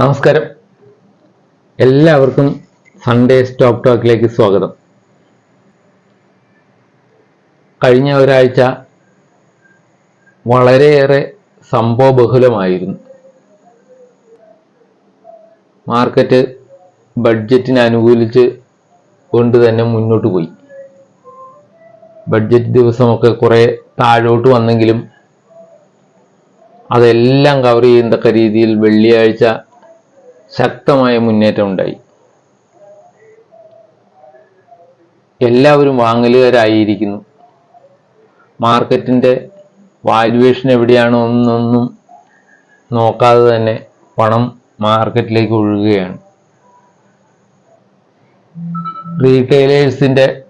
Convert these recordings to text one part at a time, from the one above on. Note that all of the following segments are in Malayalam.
നമസ്കാരം. എല്ലാവർക്കും സൺഡേ സ്റ്റോക്ക് ടോക്കിലേക്ക് സ്വാഗതം. കഴിഞ്ഞ ഒരാഴ്ച വളരെയേറെ സംഭവബഹുലമായിരുന്നു മാർക്കറ്റ് ബഡ്ജറ്റിന് അനുകൂലിച്ച് കൊണ്ട് തന്നെ മുന്നോട്ട് പോയി. ബഡ്ജറ്റ് ദിവസമൊക്കെ കുറേ താഴോട്ട് വന്നെങ്കിലും അതെല്ലാം കവർ ചെയ്യത്തക്ക രീതിയിൽ വെള്ളിയാഴ്ച ശക്തമായ മുന്നേറ്റം ഉണ്ടായി. എല്ലാവരും വാങ്ങലുകാരായിരിക്കുന്നു. മാർക്കറ്റിന്റെ വാല്യുവേഷൻ എവിടെയാണോ എന്നൊന്നും നോക്കാതെ തന്നെ പണം മാർക്കറ്റിലേക്ക് ഒഴുകുകയാണ്. റീറ്റെയിലേഴ്സിന്റെ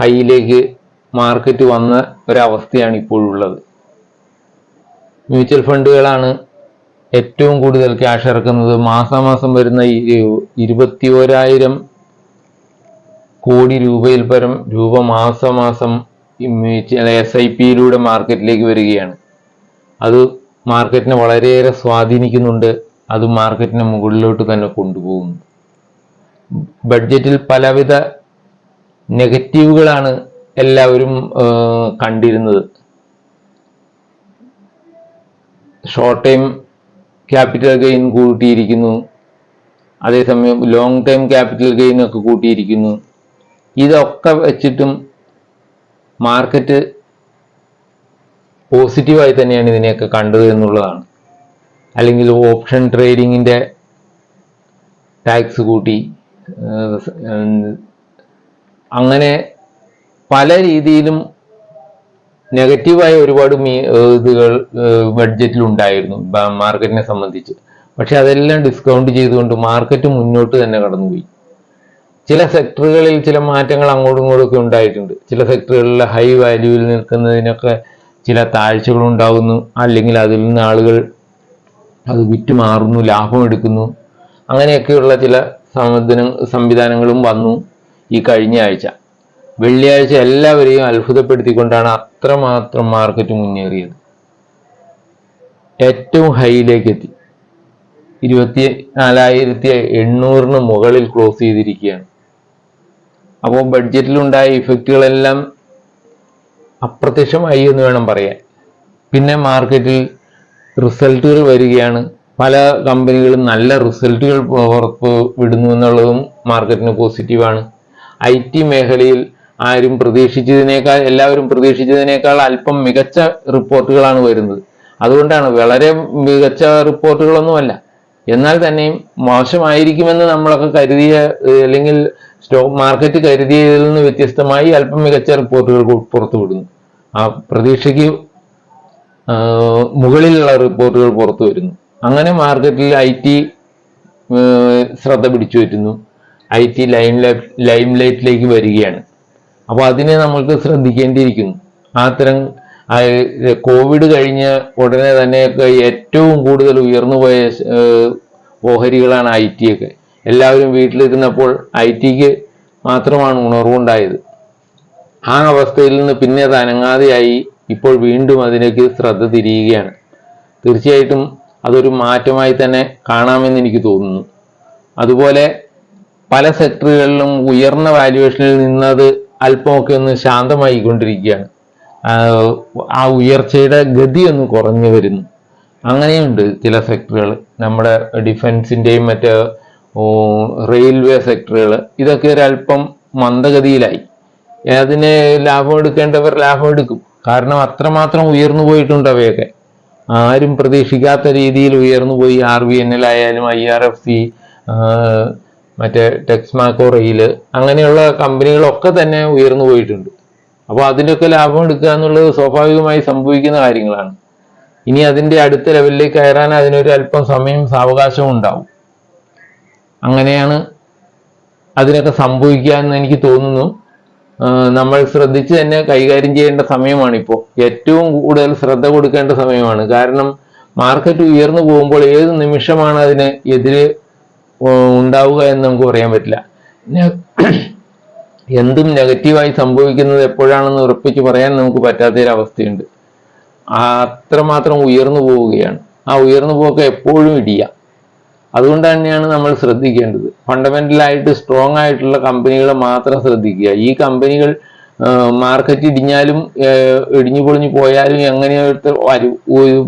കയ്യിലേക്ക് മാർക്കറ്റ് വന്ന ഒരവസ്ഥയാണ് ഇപ്പോഴുള്ളത്. മ്യൂച്വൽ ഫണ്ടുകളാണ് ഏറ്റവും കൂടുതൽ ക്യാഷ് ഇറക്കുന്നത് മാസാമാസം വരുന്ന ഇരുപത്തി ഓരായിരം കോടി രൂപയിൽ പരം രൂപ മാസമാസം എസ് ഐ പിയിലൂടെ മാർക്കറ്റിലേക്ക് വരികയാണ്. അത് മാർക്കറ്റിനെ വളരെയേറെ സ്വാധീനിക്കുന്നുണ്ട്. അത് മാർക്കറ്റിനെ മുകളിലോട്ട് തന്നെ കൊണ്ടുപോകുന്നു. ബഡ്ജറ്റിൽ പലവിധ നെഗറ്റീവുകളാണ് എല്ലാവരും കണ്ടിരുന്നത്. ഷോർട്ട് ടൈം ക്യാപിറ്റൽ ഗെയിൻ കൂട്ടിയിരിക്കുന്നു. അതേസമയം ലോങ് ടൈം ക്യാപിറ്റൽ ഗെയിൻ ഒക്കെ കൂട്ടിയിരിക്കുന്നു. ഇതൊക്കെ വെച്ചിട്ടും മാർക്കറ്റ് പോസിറ്റീവായി തന്നെയാണ് ഇതിനെയൊക്കെ കണ്ടത് എന്നുള്ളതാണ്. അല്ലെങ്കിൽ ഓപ്ഷൻ ട്രേഡിങ്ങിന്റെ ടാക്സ് കൂട്ടി അങ്ങനെ പല രീതിയിലും നെഗറ്റീവായ ഒരുപാട് മീ ഇതുകൾ ബഡ്ജറ്റിൽ ഉണ്ടായിരുന്നു മാർക്കറ്റിനെ സംബന്ധിച്ച്. പക്ഷെ അതെല്ലാം ഡിസ്കൗണ്ട് ചെയ്തുകൊണ്ട് മാർക്കറ്റ് മുന്നോട്ട് തന്നെ കടന്നുപോയി. ചില സെക്ടറുകളിൽ ചില മാറ്റങ്ങൾ അങ്ങോട്ടും ഇങ്ങോട്ടും ഒക്കെ ഉണ്ടായിട്ടുണ്ട്. ചില സെക്ടറുകളിൽ ഹൈ വാല്യൂവിൽ നിൽക്കുന്നതിനൊക്കെ ചില താഴ്ചകൾ ഉണ്ടാകുന്നു അല്ലെങ്കിൽ അതിൽ നിന്ന് ആളുകൾ അത് വിറ്റ് മാറുന്നു ലാഭം എടുക്കുന്നു. അങ്ങനെയൊക്കെയുള്ള ചില സംവിധാന സംവിധാനങ്ങളും വന്നു ഈ കഴിഞ്ഞ ആഴ്ച. വെള്ളിയാഴ്ച എല്ലാവരെയും അത്ഭുതപ്പെടുത്തിക്കൊണ്ടാണ് അത്രമാത്രം മാർക്കറ്റ് മുന്നേറിയത്? ഏറ്റവും ഹൈയിലേക്ക് എത്തി. ഇരുപത്തി നാലായിരത്തി എണ്ണൂറിന് മുകളിൽ ക്ലോസ് ചെയ്തിരിക്കുകയാണ്. അപ്പോൾ ബഡ്ജറ്റിലുണ്ടായ ഇഫക്റ്റുകളെല്ലാം അപ്രത്യക്ഷമായി എന്ന് വേണം പറയാൻ. പിന്നെ മാർക്കറ്റിൽ റിസൾട്ടുകൾ വരികയാണ്. പല കമ്പനികളും നല്ല റിസൾട്ടുകൾ പുറത്ത് വിടുന്നു എന്നുള്ളതും മാർക്കറ്റിന് പോസിറ്റീവാണ് ഐ ടി മേഖലയിൽ ആരും പ്രതീക്ഷിച്ചതിനേക്കാൾ എല്ലാവരും പ്രതീക്ഷിച്ചതിനേക്കാൾ അല്പം മികച്ച റിപ്പോർട്ടുകളാണ് വരുന്നത്. അതുകൊണ്ടാണ് വളരെ മികച്ച റിപ്പോർട്ടുകളൊന്നുമല്ല. എന്നാൽ തന്നെയും മോശമായിരിക്കുമെന്ന് നമ്മളൊക്കെ കരുതിയ അല്ലെങ്കിൽ സ്റ്റോക്ക് മാർക്കറ്റ് കരുതിയതിൽ നിന്ന് വ്യത്യസ്തമായി അല്പം മികച്ച റിപ്പോർട്ടുകൾ പുറത്തുവിടുന്നു. പുറത്തു വിടുന്നു ആ പ്രതീക്ഷയ്ക്ക് മുകളിലുള്ള റിപ്പോർട്ടുകൾ പുറത്തു വരുന്നു അങ്ങനെ മാർക്കറ്റിൽ ഐ ടി ശ്രദ്ധ പിടിച്ചു പറ്റുന്നു ഐ ടി ലൈം ലൈം ലൈറ്റിലേക്ക് വരികയാണ്. അപ്പോൾ അതിനെ നമ്മൾക്ക് ശ്രദ്ധിക്കേണ്ടിയിരിക്കുന്നു. അത്തരം തരം കോവിഡ് കഴിഞ്ഞ ഉടനെ തന്നെ ഏറ്റവും കൂടുതൽ ഉയർന്നു പോയ ഓഹരികളാണ് ഐ ടി ഒക്കെ. എല്ലാവരും വീട്ടിലിരുന്നപ്പോൾ ഐ ടിക്ക് മാത്രമാണ് ഉണർവുണ്ടായത്. ആ അവസ്ഥയിൽ നിന്ന് പിന്നെ അത് അനങ്ങാതെയായി ഇപ്പോൾ വീണ്ടും അതിലേക്ക് ശ്രദ്ധ തിരിയുകയാണ്. തീർച്ചയായിട്ടും അതൊരു മാറ്റമായി തന്നെ കാണാമെന്ന് എനിക്ക് തോന്നുന്നു. അതുപോലെ പല സെക്ടറുകളിലും ഉയർന്ന വാല്യുവേഷനിൽ നിന്നത് അല്പമൊക്കെ ഒന്ന് ശാന്തമായിക്കൊണ്ടിരിക്കുകയാണ്. ആ ഉയർച്ചയുടെ ഗതി ഒന്ന് കുറഞ്ഞു വരുന്നു. അങ്ങനെയുണ്ട് ചില സെക്ടറുകൾ നമ്മുടെ ഡിഫൻസിന്റെയും മറ്റ് റെയിൽവേ സെക്ടറുകൾ ഇതൊക്കെ ഒരല്പം മന്ദഗതിയിലായി. അതിന് ലാഭം എടുക്കേണ്ടവർ ലാഭം എടുക്കും. കാരണം അത്രമാത്രം ഉയർന്നു പോയിട്ടുണ്ട് അവയൊക്കെ. ആരും പ്രതീക്ഷിക്കാത്ത രീതിയിൽ ഉയർന്നു പോയി. ആർ ബി എൻ എൽ ആയാലും ഐ ആർ എഫ് സി മറ്റേ ടെക്സ്മാക്കോ റെയിൽ അങ്ങനെയുള്ള കമ്പനികളൊക്കെ തന്നെ ഉയർന്നു പോയിട്ടുണ്ട്. അപ്പോൾ അതിന്റെയൊക്കെ ലാഭം എടുക്കുക എന്നുള്ളത് സ്വാഭാവികമായി സംഭവിക്കുന്ന കാര്യങ്ങളാണ്. ഇനി അതിന്റെ അടുത്ത ലെവലിലേക്ക് കയറാൻ അതിനൊരു അല്പം സമയം സാവകാശവും ഉണ്ടാവും. അങ്ങനെയാണ് അതിനൊക്കെ സംഭവിക്കുക എന്ന് എനിക്ക് തോന്നുന്നു. നമ്മൾ ശ്രദ്ധിച്ച് തന്നെ കൈകാര്യം ചെയ്യേണ്ട സമയമാണിപ്പോൾ ഏറ്റവും കൂടുതൽ ശ്രദ്ധ കൊടുക്കേണ്ട സമയമാണ്. കാരണം മാർക്കറ്റ് ഉയർന്നു പോകുമ്പോൾ ഏത് നിമിഷമാണ് അതിന് എതിരെ ഉണ്ടാവുക എന്ന് നമുക്ക് പറയാൻ പറ്റില്ല. എന്തും നെഗറ്റീവായി സംഭവിക്കുന്നത് എപ്പോഴാണെന്ന് ഉറപ്പിച്ച് പറയാൻ നമുക്ക് പറ്റാത്തൊരവസ്ഥയുണ്ട്. അത്രമാത്രം ഉയർന്നു പോവുകയാണ്. ആ ഉയർന്നു പോക്ക് എപ്പോഴും ഇടിയ. അതുകൊണ്ട് തന്നെയാണ് നമ്മൾ ശ്രദ്ധിക്കേണ്ടത്. ഫണ്ടമെന്റലായിട്ട് സ്ട്രോങ് ആയിട്ടുള്ള കമ്പനികളെ മാത്രം ശ്രദ്ധിക്കുക. ഈ കമ്പനികൾ മാർക്കറ്റ് ഇടിഞ്ഞാലും ഇടിഞ്ഞു പൊളിഞ്ഞു പോയാലും എങ്ങനെയായിട്ട് വരും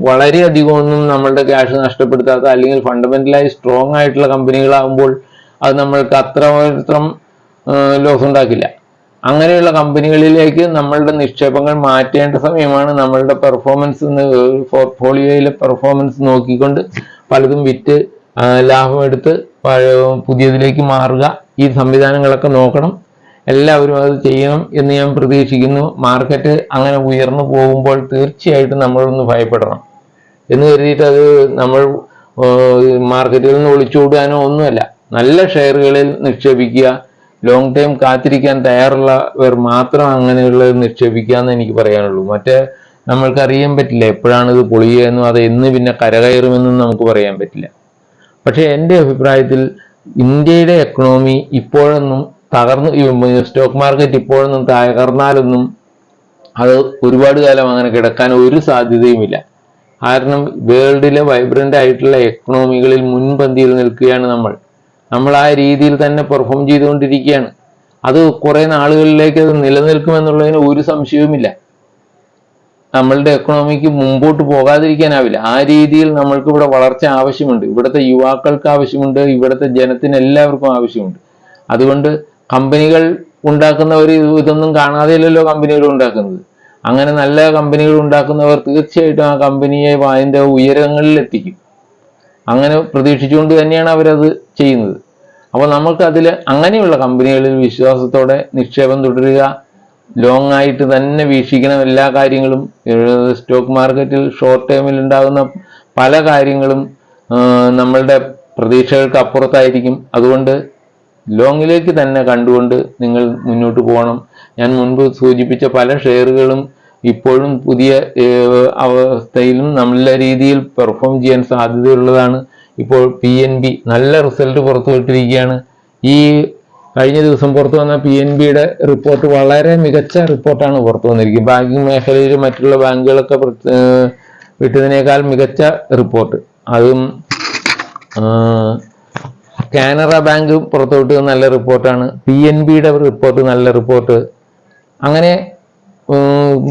വളരെയധികം ഒന്നും നമ്മളുടെ ക്യാഷ് നഷ്ടപ്പെടുത്താത്ത അല്ലെങ്കിൽ ഫണ്ടമെന്റലായി സ്ട്രോങ് ആയിട്ടുള്ള കമ്പനികളാകുമ്പോൾ അത് നമ്മൾക്ക് അത്രമാത്രം ലോസ് ഉണ്ടാക്കില്ല. അങ്ങനെയുള്ള കമ്പനികളിലേക്ക് നമ്മളുടെ നിക്ഷേപങ്ങൾ മാറ്റേണ്ട സമയമാണ് നമ്മളുടെ പെർഫോമൻസ് പോർട്ട്ഫോളിയോയിലെ പെർഫോമൻസ് നോക്കിക്കൊണ്ട് പലതും വിറ്റ് ലാഭമെടുത്ത് പുതിയതിലേക്ക് മാറുക. ഈ സംവിധാനങ്ങളൊക്കെ നോക്കണം. എല്ലാവരും അത് ചെയ്യണം എന്ന് ഞാൻ പ്രതീക്ഷിക്കുന്നു. മാർക്കറ്റ് അങ്ങനെ ഉയർന്നു പോകുമ്പോൾ തീർച്ചയായിട്ടും നമ്മളൊന്ന് ഭയപ്പെടണം. എന്ന് കരുതിയിട്ട് അത് നമ്മൾ മാർക്കറ്റിൽ നിന്ന് ഒളിച്ചോടാനോ ഒന്നുമല്ല. നല്ല ഷെയറുകളിൽ നിക്ഷേപിക്കുക. ലോങ് ടൈം കാത്തിരിക്കാൻ തയ്യാറുള്ളവർ മാത്രം അങ്ങനെയുള്ളത് നിക്ഷേപിക്കുക എന്ന് എനിക്ക് പറയാനുള്ളൂ. മറ്റേ നമ്മൾക്ക് അറിയാൻ പറ്റില്ല എപ്പോഴാണ് ഇത് പൊളിയുക എന്നും അത് എന്ന് പിന്നെ കരകയറുമെന്നും നമുക്ക് പറയാൻ പറ്റില്ല. പക്ഷേ എന്റെ അഭിപ്രായത്തിൽ ഇന്ത്യയുടെ എക്കണോമി ഇപ്പോഴൊന്നും തകർന്നു. സ്റ്റോക്ക് മാർക്കറ്റ് ഇപ്പോഴൊന്നും തകർന്നാലൊന്നും അത് ഒരുപാട് കാലം അങ്ങനെ കിടക്കാൻ ഒരു സാധ്യതയുമില്ല. കാരണം വേൾഡിലെ വൈബ്രന്റ് ആയിട്ടുള്ള എക്കണോമികളിൽ മുൻപന്തിയിൽ നിൽക്കുകയാണ് നമ്മൾ. നമ്മൾ ആ രീതിയിൽ തന്നെ പെർഫോം ചെയ്തുകൊണ്ടിരിക്കുകയാണ്. അത് കുറെ നാളുകളിലേക്ക് അത് നിലനിൽക്കുമെന്നുള്ളതിന് ഒരു സംശയവുമില്ല. നമ്മളുടെ എക്കണോമിക്ക് മുമ്പോട്ട് പോകാതിരിക്കാനാവില്ല. ആ രീതിയിൽ നമ്മൾക്ക് ഇവിടെ വളർച്ച ആവശ്യമുണ്ട്. ഇവിടുത്തെ യുവാക്കൾക്ക് ആവശ്യമുണ്ട്. ഇവിടുത്തെ ജനത്തിന് എല്ലാവർക്കും ആവശ്യമുണ്ട്. അതുകൊണ്ട് കമ്പനികൾ ഉണ്ടാക്കുന്ന ഒരു ഇതൊന്നും കാണാതെയല്ലല്ലോ കമ്പനികൾ ഉണ്ടാക്കുന്നത്. അങ്ങനെ നല്ല കമ്പനികൾ ഉണ്ടാക്കുന്നവർ തീർച്ചയായിട്ടും ആ കമ്പനിയെ അതിന്റെ ഉയരങ്ങളിൽ എത്തിക്കും. അങ്ങനെ പ്രതീക്ഷിച്ചുകൊണ്ട് തന്നെയാണ് അവരത് ചെയ്യുന്നത്. അപ്പോൾ നമുക്ക് അതിൽ അങ്ങനെയുള്ള കമ്പനികളിൽ വിശ്വാസത്തോടെ നിക്ഷേപം തുടരുക ലോങ് ആയിട്ട് തന്നെ വീക്ഷിക്കണം എല്ലാ കാര്യങ്ങളും. സ്റ്റോക്ക് മാർക്കറ്റിൽ ഷോർട്ട് ടേമിൽ ഉണ്ടാകുന്ന പല കാര്യങ്ങളും നമ്മളുടെ പ്രതീക്ഷകൾക്ക് അപ്പുറത്തായിരിക്കും. അതുകൊണ്ട് ലോങ്ങിലേക്ക് തന്നെ കണ്ടുകൊണ്ട് നിങ്ങൾ മുന്നോട്ട് പോകണം. ഞാൻ മുൻപ് സൂചിപ്പിച്ച പല ഷെയറുകളും ഇപ്പോഴും പുതിയ അവസ്ഥയിലും നല്ല രീതിയിൽ പെർഫോം ചെയ്യാൻ സാധ്യതയുള്ളതാണ്. ഇപ്പോൾ പി എൻ ബി നല്ല റിസൾട്ട് പുറത്തുവിട്ടിരിക്കുകയാണ് ഈ കഴിഞ്ഞ ദിവസം പുറത്തു വന്ന പി എൻ ബിയുടെ റിപ്പോർട്ട് വളരെ മികച്ച റിപ്പോർട്ടാണ് പുറത്തു വന്നിരിക്കുന്നത്. ബാങ്കിങ് മേഖലയിൽ മറ്റുള്ള ബാങ്കുകളൊക്കെ വിട്ടതിനേക്കാൾ മികച്ച റിപ്പോർട്ട്. അതും കാനറ ബാങ്ക് പുറത്തുവിട്ട് നല്ല റിപ്പോർട്ടാണ്. പി എൻ ബിയുടെ റിപ്പോർട്ട് നല്ല റിപ്പോർട്ട് അങ്ങനെ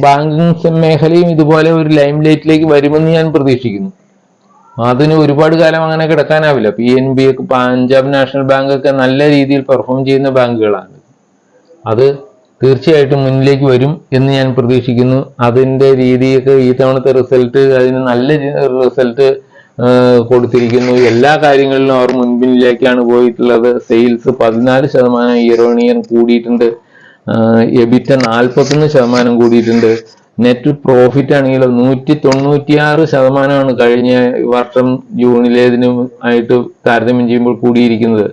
ബാങ്കിങ് മേഖലയും ഇതുപോലെ ഒരു ലൈം ലൈറ്റിലേക്ക് വരുമെന്ന് ഞാൻ പ്രതീക്ഷിക്കുന്നു. അതിന് ഒരുപാട് കാലം അങ്ങനെ കിടക്കാനാവില്ല. പി എൻ ബി ഒക്കെ പഞ്ചാബ് നാഷണൽ ബാങ്ക് ഒക്കെ നല്ല രീതിയിൽ പെർഫോം ചെയ്യുന്ന ബാങ്കുകളാണ്. അത് തീർച്ചയായിട്ടും മുന്നിലേക്ക് വരും എന്ന് ഞാൻ പ്രതീക്ഷിക്കുന്നു. അതിന്റെ രീതിയൊക്കെ ഈ തവണത്തെ റിസൾട്ട് അതിന് നല്ല റിസൾട്ട് കൊടുത്തിരിക്കുന്നു. എല്ലാ കാര്യങ്ങളിലും അവർ മുൻപിലേക്കാണ് പോയിട്ടുള്ളത്. സെയിൽസ് പതിനാല് ശതമാനം ഇയർ ഓൺ ഇയർ കൂടിയിട്ടുണ്ട് എബിറ്റ നാൽപ്പത്തൊന്ന് ശതമാനം കൂടിയിട്ടുണ്ട്. നെറ്റ് പ്രോഫിറ്റ് ആണെങ്കിൽ നൂറ്റി തൊണ്ണൂറ്റിയാറ് ശതമാനമാണ് കഴിഞ്ഞ വർഷം ജൂണിലേതിനും ആയിട്ട് താരതമ്യം ചെയ്യുമ്പോൾ കൂടിയിരിക്കുന്നത്.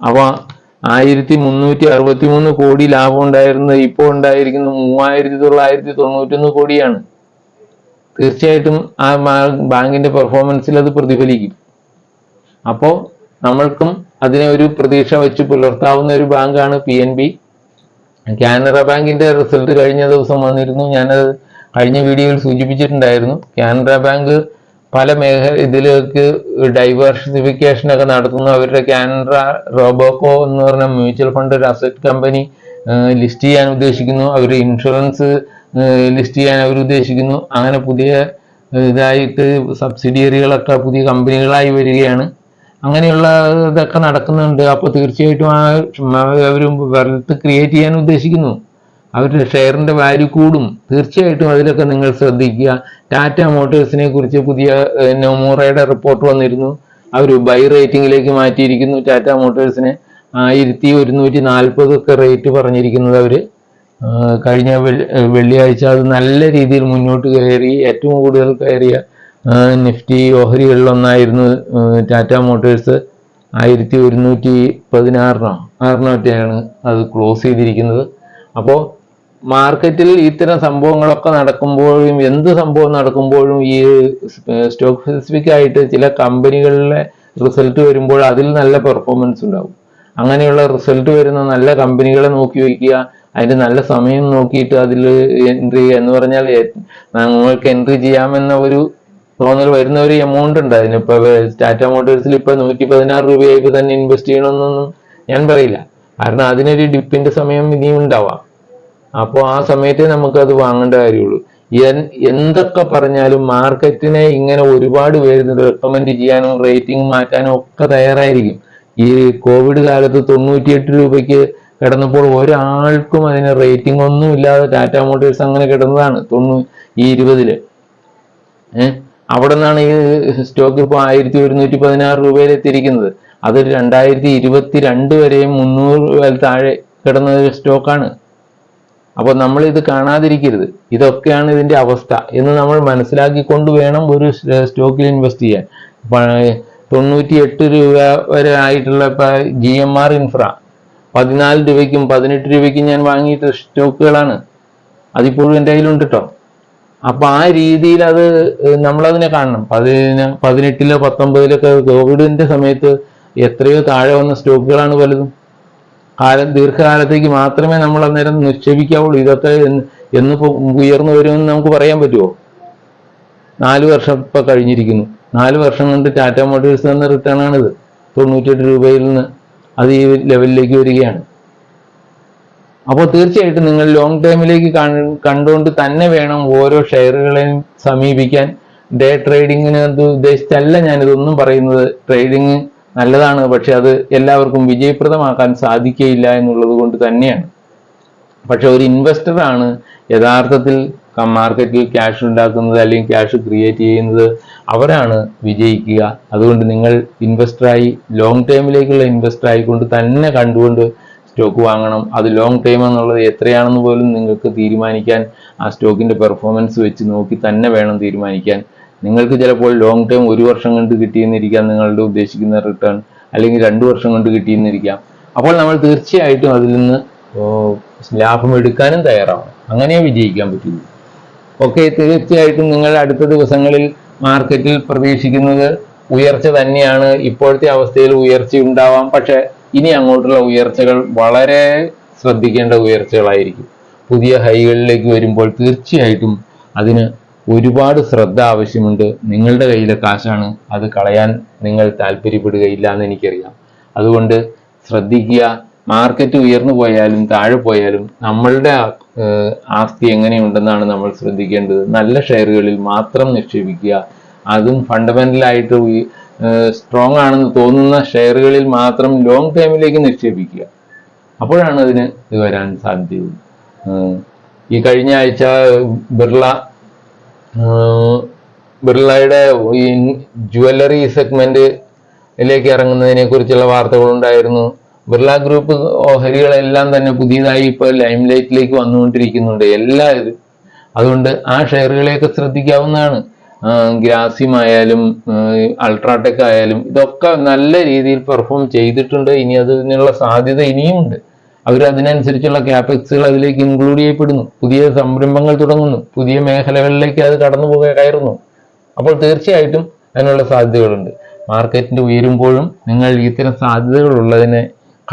അവ ആയിരത്തി മുന്നൂറ്റി അറുപത്തി മൂന്ന് കോടി ലാഭം ഉണ്ടായിരുന്നത് ഇപ്പോൾ ഉണ്ടായിരിക്കുന്നത് മൂവായിരത്തി തൊള്ളായിരത്തി തൊണ്ണൂറ്റൊന്ന് കോടിയാണ്. തീർച്ചയായിട്ടും ആ ബാങ്കിന്റെ പെർഫോമൻസിൽ അത് പ്രതിഫലിക്കും. അപ്പോ നമ്മൾക്കും അതിനെ ഒരു പ്രതീക്ഷ വെച്ച് പുലർത്താവുന്ന ഒരു ബാങ്കാണ് പി എൻ ബി കാനറ ബാങ്കിന്റെ റിസൾട്ട് കഴിഞ്ഞ ദിവസം വന്നിരുന്നു. ഞാനത് കഴിഞ്ഞ വീഡിയോയിൽ സൂചിപ്പിച്ചിട്ടുണ്ടായിരുന്നു. കാനറ ബാങ്ക് പല മേഖ ഇതിലേക്ക് ഡൈവേഴ്സിഫിക്കേഷൻ ഒക്കെ നടത്തുന്നു. അവരുടെ കാനറ റോബോക്കോ എന്ന് പറഞ്ഞ മ്യൂച്വൽ ഫണ്ട് ഒരു അസറ്റ് കമ്പനി ലിസ്റ്റ് ചെയ്യാൻ ഉദ്ദേശിക്കുന്നു. അവർ ഇൻഷുറൻസ് ലിസ്റ്റ് ചെയ്യാൻ അവർ ഉദ്ദേശിക്കുന്നു. അങ്ങനെ പുതിയ ഇതായിട്ട് സബ്സിഡിയറികളൊക്കെ പുതിയ കമ്പനികളായി വരികയാണ്. അങ്ങനെയുള്ള ഇതൊക്കെ നടക്കുന്നുണ്ട്. അപ്പോൾ തീർച്ചയായിട്ടും ആ അവർ വെൽത്ത് ക്രിയേറ്റ് ചെയ്യാൻ ഉദ്ദേശിക്കുന്നു. അവരുടെ ഷെയറിന്റെ വാല്യൂ കൂടും. തീർച്ചയായിട്ടും അതിലൊക്കെ നിങ്ങൾ ശ്രദ്ധിക്കുക. ടാറ്റ മോട്ടോഴ്സിനെ കുറിച്ച് പുതിയ നോമോറയുടെ റിപ്പോർട്ട് വന്നിരുന്നു. അവർ ബൈ റേറ്റിംഗിലേക്ക് മാറ്റിയിരിക്കുന്നു ടാറ്റ മോട്ടോഴ്സിനെ ആയിരത്തി ഒരുന്നൂറ്റി നാൽപ്പതൊക്കെ റേറ്റ് പറഞ്ഞിരിക്കുന്നത് ആഹ് കഴിഞ്ഞ വെള്ളി- വെള്ളിയാഴ്ച അത് നല്ല രീതിയിൽ മുന്നോട്ട് കയറി ഏറ്റവും കൂടുതൽ കയറിയ നിഫ്റ്റി ഓഹരികളിലൊന്നായിരുന്നു ടാറ്റ മോട്ടോഴ്സ് ആയിരത്തി ഒരുന്നൂറ്റി പതിനാറിനോ ആറിനൊക്കെയാണ് അത് ക്ലോസ് ചെയ്തിരിക്കുന്നത്. അപ്പോൾ മാർക്കറ്റിൽ ഇത്തരം സംഭവങ്ങളൊക്കെ നടക്കുമ്പോഴും എന്ത് സംഭവം നടക്കുമ്പോഴും ഈ സ്റ്റോക്ക് സ്പെസിഫിക് ആയിട്ട് ചില കമ്പനികളിലെ റിസൾട്ട് വരുമ്പോൾ അതിൽ നല്ല പെർഫോമൻസ് ഉണ്ടാവും. അങ്ങനെയുള്ള റിസൾട്ട് വരുന്ന നല്ല കമ്പനികളെ നോക്കി വയ്ക്കുക അതിന്റെ നല്ല സമയം നോക്കിയിട്ട് അതിൽ എൻട്രി എന്ന് പറഞ്ഞാൽ നിങ്ങൾക്ക് എൻട്രി ചെയ്യാമെന്ന ഒരു തോന്നൽ വരുന്ന ഒരു എമൗണ്ട് ഉണ്ട് അതിനിപ്പോ ടാറ്റ മോട്ടോഴ്സിൽ ഇപ്പൊ നൂറ്റി പതിനാറ് രൂപയായിട്ട് തന്നെ ഇൻവെസ്റ്റ് ചെയ്യണമെന്നൊന്നും ഞാൻ പറയില്ല. കാരണം അതിനൊരു ഡിപ്പിന്റെ സമയം ഇനിയും ഉണ്ടാവാം. അപ്പോൾ ആ സമയത്തെ നമുക്ക് അത് വാങ്ങേണ്ട കാര്യമുള്ളൂ. എന്തൊക്കെ പറഞ്ഞാലും മാർക്കറ്റിനെ ഇങ്ങനെ ഒരുപാട് പേര് റെക്കമെൻഡ് ചെയ്യാനും റേറ്റിംഗ് മാറ്റാനും ഒക്കെ തയ്യാറായിരിക്കും. ഈ കോവിഡ് കാലത്ത് തൊണ്ണൂറ്റിയെട്ട് രൂപയ്ക്ക് കിടന്നപ്പോൾ ഒരാൾക്കും അതിന് റേറ്റിംഗ് ഒന്നും ഇല്ലാതെ ടാറ്റ മോട്ടോഴ്സ് അങ്ങനെ കിടന്നതാണ് തൊണ്ണൂ ഈ ഇരുപതിൽ. ഏഹ് അവിടെ നിന്നാണ് ഈ സ്റ്റോക്ക് ഇപ്പോൾ ആയിരത്തി ഒരുന്നൂറ്റി പതിനാറ് രൂപയിൽ എത്തിയിരിക്കുന്നത്. അത് രണ്ടായിരത്തി ഇരുപത്തി രണ്ട് വരെയും മുന്നൂറ് രൂപയിൽ താഴെ കിടന്ന ഒരു സ്റ്റോക്കാണ് അപ്പോൾ നമ്മൾ ഇത് കാണാതിരിക്കരുത്. ഇതൊക്കെയാണ് ഇതിന്റെ അവസ്ഥ എന്ന് നമ്മൾ മനസ്സിലാക്കിക്കൊണ്ട് വേണം ഒരു സ്റ്റോക്കിൽ ഇൻവെസ്റ്റ് ചെയ്യാൻ. തൊണ്ണൂറ്റി എട്ട് രൂപ വരെ ആയിട്ടുള്ള ജി എം ആർ ഇൻഫ്ര പതിനാല് രൂപയ്ക്കും പതിനെട്ട് രൂപയ്ക്കും ഞാൻ വാങ്ങിയിട്ട് സ്റ്റോക്കുകളാണ്. അതിപ്പോഴും എന്റെ കയ്യിലുണ്ട് കേട്ടോ അപ്പൊ ആ രീതിയിൽ അത് നമ്മളതിനെ കാണണം. പതിന പതിനെട്ടിലോ പത്തൊമ്പതിലൊക്കെ കോവിഡിന്റെ സമയത്ത് എത്രയോ താഴെ വന്ന സ്റ്റോക്കുകളാണ് പലതും കാലം ദീർഘകാലത്തേക്ക് മാത്രമേ നമ്മൾ അന്നേരം നിക്ഷേപിക്കാവുള്ളൂ. ഇതൊക്കെ എന്ന് ഉയർന്നു വരുമെന്ന് നമുക്ക് പറയാൻ പറ്റുമോ നാല് വർഷം ഇപ്പൊ കഴിഞ്ഞിരിക്കുന്നു. നാല് വർഷം കൊണ്ട് ടാറ്റ മോട്ടോഴ്സ് തന്ന റിട്ടേൺ ആണിത് തൊണ്ണൂറ്റെട്ട് രൂപയിൽ നിന്ന് അത് ഈ ലെവലിലേക്ക് വരികയാണ്. അപ്പോൾ തീർച്ചയായിട്ടും നിങ്ങൾ ലോങ് ടേമിലേക്ക് കണ്ടുകൊണ്ട് തന്നെ വേണം ഓരോ ഷെയറുകളെയും സമീപിക്കാൻ. ഡേ ട്രേഡിങ്ങിന് അത് ഉദ്ദേശിച്ചല്ല ഞാനിതൊന്നും പറയുന്നത്. ട്രേഡിങ് നല്ലതാണ് പക്ഷെ അത് എല്ലാവർക്കും വിജയപ്രദമാക്കാൻ സാധിക്കയില്ല എന്നുള്ളത് കൊണ്ട് തന്നെയാണ്. പക്ഷെ ഒരു ഇൻവെസ്റ്റർ ആണ് യഥാർത്ഥത്തിൽ മാർക്കറ്റിൽ ക്യാഷ് ഉണ്ടാക്കുന്നത് അല്ലെങ്കിൽ ക്യാഷ് ക്രിയേറ്റ് ചെയ്യുന്നത് അവരാണ് വിജയിക്കുക. അതുകൊണ്ട് നിങ്ങൾ ഇൻവെസ്റ്ററായി ലോങ് ടൈമിലേക്കുള്ള ഇൻവെസ്റ്റർ ആയിക്കൊണ്ട് തന്നെ കണ്ടുകൊണ്ട് സ്റ്റോക്ക് വാങ്ങണം. അത് ലോങ് ടൈം എന്നുള്ളത് എത്രയാണെന്ന് പോലും നിങ്ങൾക്ക് തീരുമാനിക്കാൻ ആ സ്റ്റോക്കിന്റെ പെർഫോമൻസ് വെച്ച് നോക്കി തന്നെ വേണം തീരുമാനിക്കാൻ. നിങ്ങൾക്ക് ചിലപ്പോൾ ലോങ് ടൈം ഒരു വർഷം കൊണ്ട് കിട്ടിയെന്നിരിക്കാം നിങ്ങളുടെ ഉദ്ദേശിക്കുന്ന റിട്ടേൺ അല്ലെങ്കിൽ രണ്ട് വർഷം കൊണ്ട് കിട്ടിയെന്നിരിക്കാം. അപ്പോൾ നമ്മൾ തീർച്ചയായിട്ടും അതിൽ നിന്ന് ലാഭം എടുക്കാനും തയ്യാറാവണം. അങ്ങനെ വിജയിക്കാൻ പറ്റുള്ളൂ. ഓക്കെ തീർച്ചയായിട്ടും നിങ്ങൾ അടുത്ത ദിവസങ്ങളിൽ മാർക്കറ്റിൽ പ്രതീക്ഷിക്കുന്നത് ഉയർച്ച തന്നെയാണ്. ഇപ്പോഴത്തെ അവസ്ഥയിൽ ഉയർച്ച ഉണ്ടാവാം. പക്ഷെ ഇനി അങ്ങോട്ടുള്ള ഉയർച്ചകൾ വളരെ ശ്രദ്ധിക്കേണ്ട ഉയർച്ചകളായിരിക്കും. പുതിയ ഹൈകളിലേക്ക് വരുമ്പോൾ തീർച്ചയായിട്ടും അതിന് ഒരുപാട് ശ്രദ്ധ ആവശ്യമുണ്ട്. നിങ്ങളുടെ കയ്യിലെ കാശാണ്. അത് കളയാൻ നിങ്ങൾ താല്പര്യപ്പെടുകയില്ല എന്ന് എനിക്കറിയാം. അതുകൊണ്ട് ശ്രദ്ധിക്കുക. മാർക്കറ്റ് ഉയർന്നു പോയാലും താഴെ പോയാലും നമ്മളുടെ ആസ്തി എങ്ങനെയുണ്ടെന്നാണ് നമ്മൾ ശ്രദ്ധിക്കേണ്ടത്. നല്ല ഷെയറുകളിൽ മാത്രം നിക്ഷേപിക്കുക. അതും ഫണ്ടമെന്റൽ ആയിട്ട് സ്ട്രോങ് ആണെന്ന് തോന്നുന്ന ഷെയറുകളിൽ മാത്രം ലോങ് ടൈമിലേക്ക് നിക്ഷേപിക്കുക. അപ്പോഴാണ് അതിന് ഇത് വരാൻ സാധ്യതയുള്ളൂ. ഈ കഴിഞ്ഞ ആഴ്ച ബിർള ബിർളയുടെ ഈ ജുവല്ലറി സെഗ്മെന്റിലേക്ക് ഇറങ്ങുന്നതിനെ കുറിച്ചുള്ള വാർത്തകളുണ്ടായിരുന്നു. ബിർള ഗ്രൂപ്പ് ഓഹരികളെല്ലാം തന്നെ പുതിയതായി ഇപ്പോൾ ലൈം ലൈറ്റിലേക്ക് വന്നുകൊണ്ടിരിക്കുന്നുണ്ട്. എല്ലാ ഇത് അതുകൊണ്ട് ആ ഷെയറുകളെയൊക്കെ ശ്രദ്ധിക്കാവുന്നതാണ്. ഗ്രാസിം ആയാലും അൾട്രാടെക് ആയാലും ഇതൊക്കെ നല്ല രീതിയിൽ പെർഫോം ചെയ്തിട്ടുണ്ട്. ഇനി അതിനുള്ള സാധ്യത ഇനിയുമുണ്ട്. അവർ അതിനനുസരിച്ചുള്ള ക്യാപെക്സുകൾ അതിലേക്ക് ഇൻക്ലൂഡ് ചെയ്യപ്പെടുന്നു. പുതിയ സംരംഭങ്ങൾ തുടങ്ങുന്നു. പുതിയ മേഖലകളിലേക്ക് അത് കടന്നു പോകാൻ കയറുന്നു. അപ്പോൾ തീർച്ചയായിട്ടും അതിനുള്ള സാധ്യതകളുണ്ട്. മാർക്കറ്റിന്റെ ഉയരുമ്പോഴും നിങ്ങൾ ഇത്തരം സാധ്യതകൾ ഉള്ളതിനെ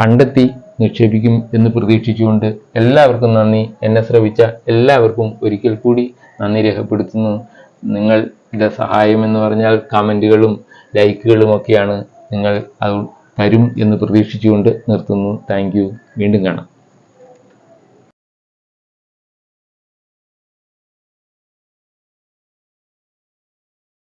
കണ്ടെത്തി നിക്ഷേപിക്കും എന്ന് പ്രതീക്ഷിച്ചുകൊണ്ട് എല്ലാവർക്കും നന്ദി. എന്നെ ശ്രവിച്ച എല്ലാവർക്കും ഒരിക്കൽ കൂടി നന്ദി രേഖപ്പെടുത്തുന്നു. നിങ്ങളുടെ സഹായം എന്ന് പറഞ്ഞാൽ കമന്റുകളും ലൈക്കുകളും ഒക്കെയാണ് നിങ്ങൾ അത് തരും എന്ന് പ്രതീക്ഷിച്ചുകൊണ്ട് നിർത്തുന്നു. താങ്ക് വീണ്ടും കാണാം.